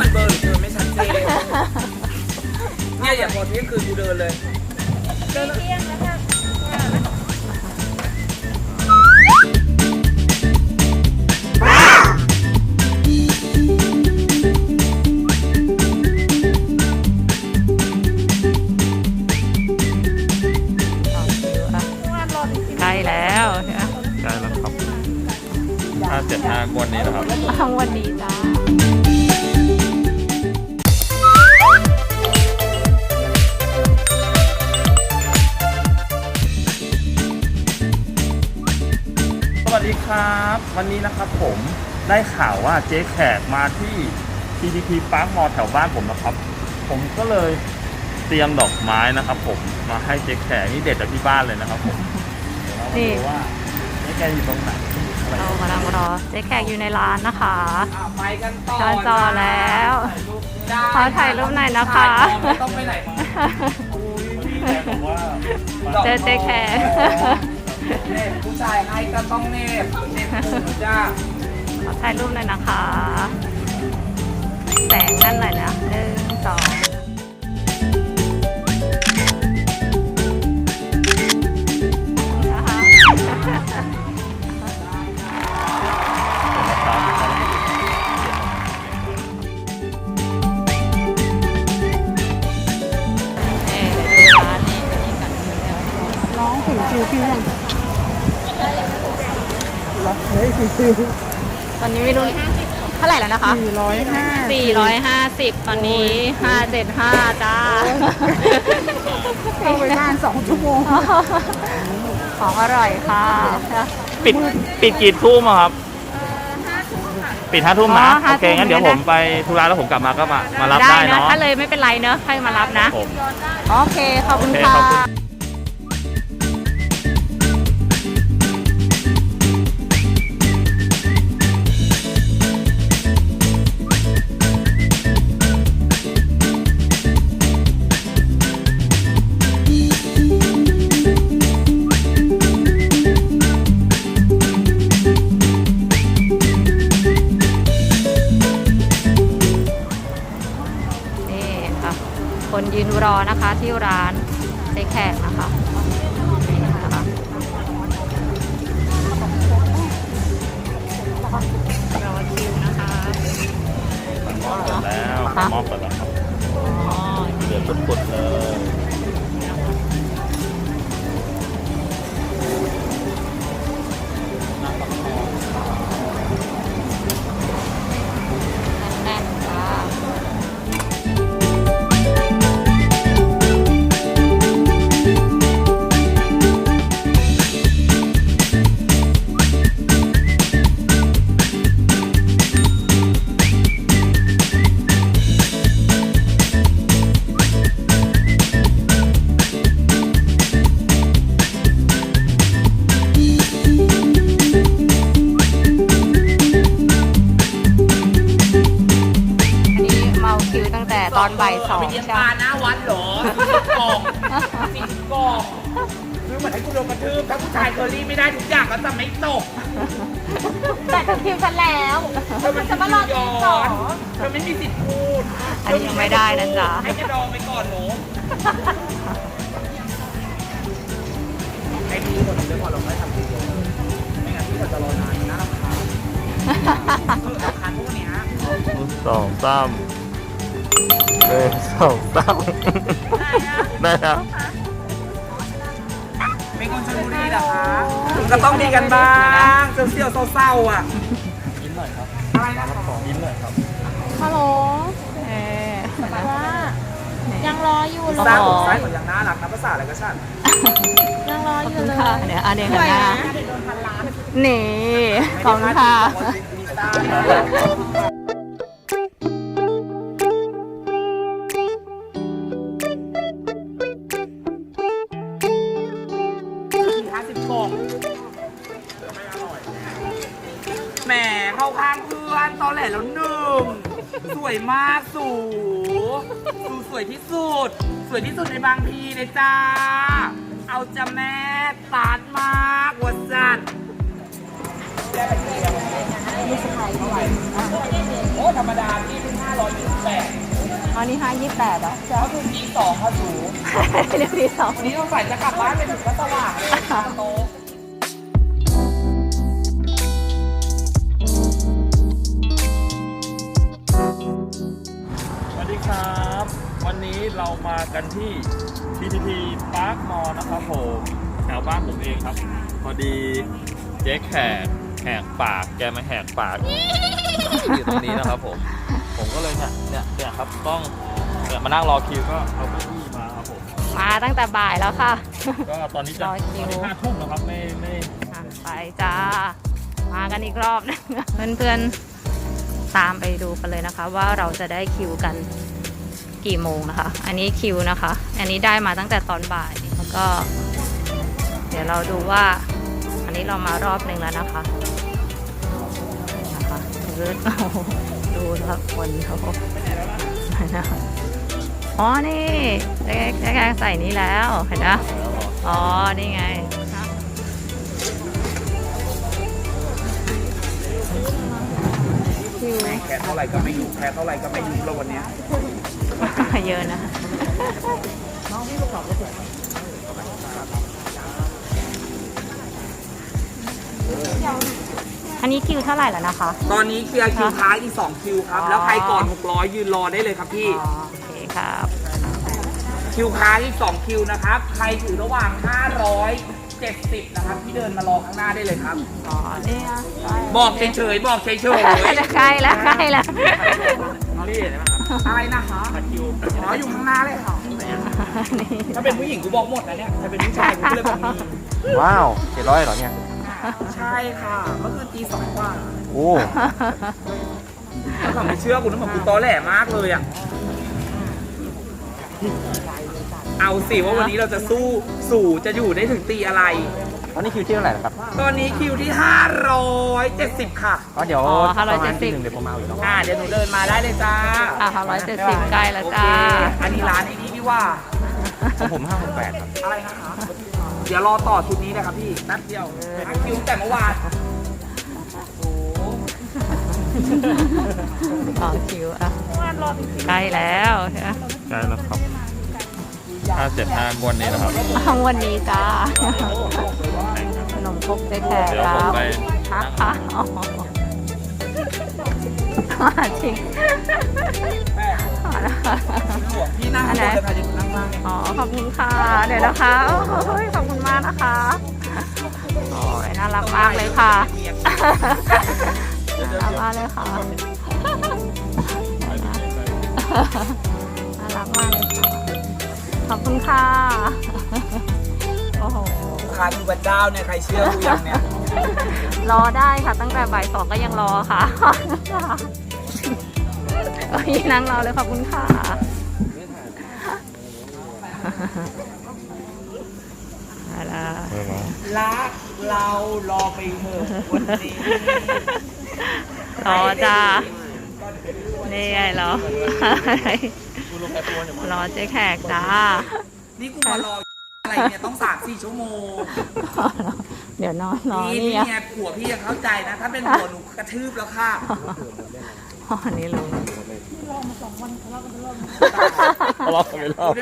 มันเบลอหรือมันไม่ชัดเจนเนี่ยอย่าพอเที่ยงคืนกูเดินเลยใกล้แล้วใช่แล้วครับห้าเจ็ดห้าวันนี้นะครับทั้งวันนี้จ้า ดีครับ วันนี้นะครับผมได้ข่าวว่าเจ๊แขกมาที่ PTT Park Mall แถวบ้านผมนะครับ ผมก็เลยเตรียมดอกไม้นะครับผมมาให้เจ๊แขกนี่เด็ดจากที่บ้านเลยนะครับผมเดี๋ยวเรามาดูว่าเจ๊แขกอยู่ตรงไหนอะไรเรากำลังรอเจ๊แขกอยู่ในร้านนะคะอะไปกันต่อจอจอแล้วได้ขอถ่ายรูปหน่อยนะคะ ถ่ายก่อนไม่ต้องไปไหนมา อุ้ยพี่แขกบอกว่ามาเจอเจ๊แขก เน็บผู้ชายให้ก็ต้องเน็บเน็บหูจ้าขอถ่ายรูปหน่อยนะคะ แสงนั่นหน่อยนะหนึ่งสอง ตอนนี้ไม่รู้เท่าไหร่แล้วนะคะ สี่ร้อยห้า450 ตอนนี้ 575 จ้า เข้าไปบ้านสองชั่วโมงของอร่อยค่ะปิดปิดกี่ทุ่มอะครับปิดห้าทุ่มนะอ๋อห้าโอเคทุ่มงั้นเดี๋ยวเลยผนะมไปธุระแล้วผมกลับมาก็มามารับได้ได้นะเนาะถ้าเลยไม่เป็นไรเนอะให้มารับนะผมโอเค ขอบคุณโอเคค่ะ ยืนรอนะคะที่ร้านเจ๊แขกนะคะนี่นะคะรอคิวนะคะมอบเสร็จแล้วค่ะมอบเสร็จแล้วครับอ๋อเดือดปุดๆเลย บ่ายสองไปเลี้ยงใช่ปไหมลาหน้าวัดเหรอสิบกล่องสิบกล่องคือเหมือนให้กูโดนกระทืบถ้าผู้ชายเคอรี่ไม่ได้ทุกอย่างก็จะไม่ตกแต่ถึงคิวฉันแล้วเธอมันจะมารอกินก่อนเธอไม่มีสิทธิ์พูดอันนี้ยังไม่ได้นะจ๊ะให้แกดองไปก่อนหนูให้พี่คนหนึงด้วยก่อนเราไม่ทำทีเดียวไม่งั้นพี่จะรอนานนะรำคาญคือรำคาญพวกเนี้ยสองสาม หนึ่งสองสามได้ครับเป็นคนชลบุรีเหรอคะก็ต้องมีกันบ้างเซี่ยวๆเศร้าๆอะยิ้มหน่อยครับอะไรนะยิ้มหน่อยครับฮัลโหลเอ๊ะว่ายังรออยู่เลสร้างยผมซ้ายเหมือนอย่างน่ารักนะภาษาอะไรก็ช่างยังรอขอบอยู่คุณเลยค่ะเดี๋ยวอันเดียวสกันวยนะนะนี่ขอบคุณค่ะ สิบกล่องแหมเข้าข้างเพื่อนตอนแหลแล้วหนึ่ง สวยมากสูสูสวยที่สุด สวยที่สุดในบางพีเลยจ้า เอาจะแม่ตาดมากวัสันโอ้ธรรมดาพี่เพิ่งห้าร้อยยี่สิบแปด อ๋อนี่ห้ายี่แปดเหรอเขาถึงตีสองค่ะสูเดี๋ยวที่สองวันนี้ต้องใส่จะกลับบ้านไปถึงก็สว่างเลยค่ะโต๊ะสวัสดีครับ วันนี้เรามากันที่ PTP Park Mall นะครับผมแถวบ้านผมเองครับ พอดีเจ๊แขกแหกปากแกมาแหกปาก อยู่ตรงนี้นะครับผม ผมก็เลยเนี่ยเนี่ยเนี่ยครับต้องเนี่ยมานั่งรอคิวก็เอาเก้าอี้มาครับผมมาตั้งแต่บ่ายแล้วค่ะ ก็ตอนนี้จะรตออนคิวนี้ห้าทุ่มนะครับไม่ไม่อะไปจ้า มากันอีกรอบนะ เพื่อนๆ ตามไปดูกันเลยนะคะ ว่าเราจะได้คิวกันกี่โมงนะคะ อันนี้คิวนะคะ อันนี้ได้มาตั้งแต่ตอนบ่ายแล้วก็ เดี๋ยวเราดูว่า อันนี้เรามารอบหนึ่งแล้วนะคะนะคะเลือดโอ้โห ดูนะครับคนเขานะคะอ๋อ นี่แจ๊กแจ๊กใส่นี้แล้ว เห็นไหมอ๋อ นี่ไงคิวแค่เท่าไหร่ก็ไม่อยู่แค่เท่าไหร่ก็ไม่อยู่แล้ววันเนี้ยเยอะนะอั นนี้คิวเท่าไหร่แล้วนะคะ ตอนนี้เคลียร์คิวท้ายอีกสองคิวครับ แล้วใครก่อน 600 ยืนรอได้เลยครับพี่ อ๋อโอเคครับ คิวค้างอีก2คิวนะครับ ใครถือระหว่าง 570 นะครับ ที่เดินมารอข้างหน้าได้เลยครับ อ๋อเนี่ยบอกเฉยๆ บอกเฉยใกล้แล้วใกล้แล้วๆนี่อะไรนะคะคิวอ๋ออยู่ข้างหน้าเลยค่ะนี่ถ้าเป็นผู้หญิงกูบอกหมดนะเนี่ย ถ้าเป็นผู้ชายกูก็เลยบอกมีว้าวเจ็ดร้อยเหรอเนี่ย ใช่ค่ะเมื่อคืนตีสองกว่าโอ้ถ้าเขาไม่เชื่อกูนึกว่ากูตอแหลมากเลยอะ เอาสิว่าวันนี้เราจะสู้สู่จะอยู่ได้ถึงตีอะไร ตอนนี้คิวที่เท่าไหร่นะครับตอนนี้คิวที่ 570 ค่ะ ก็เดี๋ยวอ๋อประมาณ570ที่หนึ่งเดี๋ยวผมมาเอาอีกเนาะอ่าเดี๋ยวหนูเดินมาได้เลยจ้าอะร้อยเจ็ดสิบใกล้แล้วโอเคจ้า อันนี้ร้านไอ้นี้ดีว่าของผมห้าหกแปดครับอะไรนะคะ เดี๋ยวรอต่อชุดนี้นะครับพี่แป๊บเดียวทักคิวตั้งแต่เมื่อวานโอ้โหต่อคิวอะใกล้แล้วใช่ไหมใช่แล้วครับห้าเจ็ดห้างวดนี้นะครับอ้าววันนี้จ้าขนมครกเจ๊แขกเดี๋ยวคผมรับไปพักค่ะอ๋อจริงพี่นั่งข้างบนเลยค่ะเดี๋ยวหนูนั่งล่างอ๋อขอบคุณค่ะ เดี๋ยวนะคะโอ้ยขอบคุณมาก นะคะโอ้ยน่ารักมากเลยค่ะน่ารักมากเลยค่ะน่ารักมากเลยค่ะขอบคุณค่ะโอ้โหลูกค้าคือพระเจ้าเนี่ยใครเชื่อกูยังเนี่ยรอได้ค่ะ ตั้งแต่บ่ายสองก็ยังรอค่ะโอ้ยนั่งรอเลยขอบคุณค่ะ อะไรรักเรารอไปเถอะวันนี้รอจ้านี่ไงเหรอรอเจ๊แขกจ้า นี่กูมารออะไรเนี่ยต้องสามสี่ชั่วโมง เดี๋ยวนอนรอนี่นี่นี่ไงไงผัวพี่ยังเข้าใจนะ ถ้าเป็นผัวหนูกระทืบแล้วค่ะอ๋อนี่รู้รอบไม่รอบ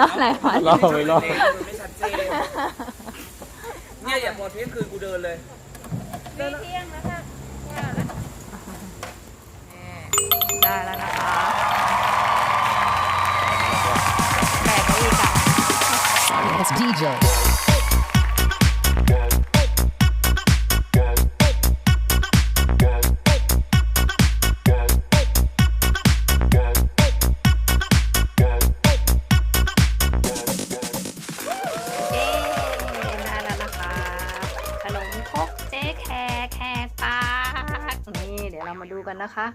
รอบไหนวะรอบไม่รอบไม่ชัด เซลเนี่ยอย่าหมดเที่ยงคืนกูเดินเลยเดินเที่ยงนะค่ะได้แล้วนะคะแบกอีกค่ะ It's DJ นะคะ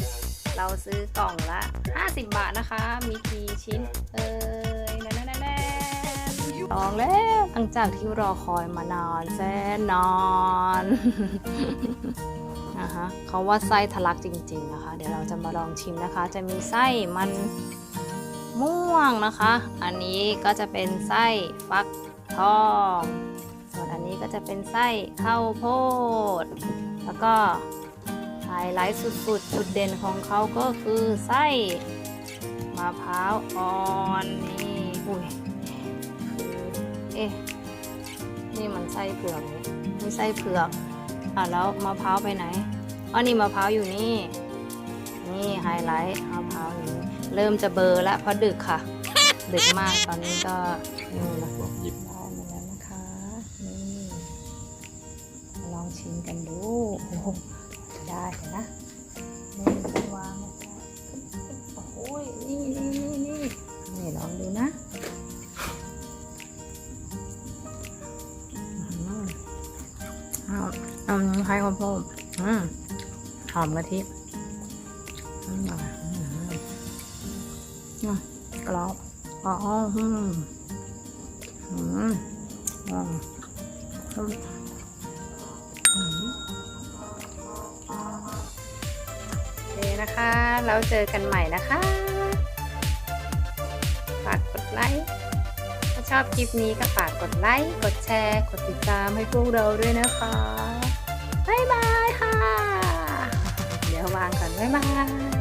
เราซื้อกล่องละ 50 บาทนะคะ มีกี่ชิ้น เอ้ยนั่นนั่นลองแล้วหลังจากที่รอคอยมานานแสนนานนะคะเขาว่าไส้ทะลักจริง ๆนะคะ เดี๋ยวเราจะมาลองชิมนะคะ จะมีไส้มันม่วงนะคะ อันนี้ก็จะเป็นไส้ฟักทอง ส่วนอันนี้ก็จะเป็นไส้ข้าวโพด แล้วก็ ไลท์สุดๆ จุดเด่นของเขาก็คือไส้มะพร้าวอ่อนนี่อุ้ยคือเอ๊ะนี่มันไส้เผือกนี่นี่ไส้เผือกอะแล้วมะพร้าวไปไหนอ๋อนี่มะพร้าวอยู่นี่ นี่ไฮไลท์มะพร้าวอยู่นี่เริ่มจะเบลอแล้วเพราะดึกค่ะ ดึกมากตอนนี้ก็นี่นะหยิบได้มาแล้วนะคะนี่มาลองชิมกันดูโอ้ อมกะทิอืมอืมอืมกรอบอ๋ออืมอืมอืมโอเคนะคะ แล้วเจอกันใหม่นะคะ ฝากกดไลค์ ถ้าชอบคลิปนี้ก็ฝากกดไลค์ กดแชร์ กดติดตามให้พวกเราด้วยนะคะ บ๊ายบาย วางก่อนบ๊ายบาย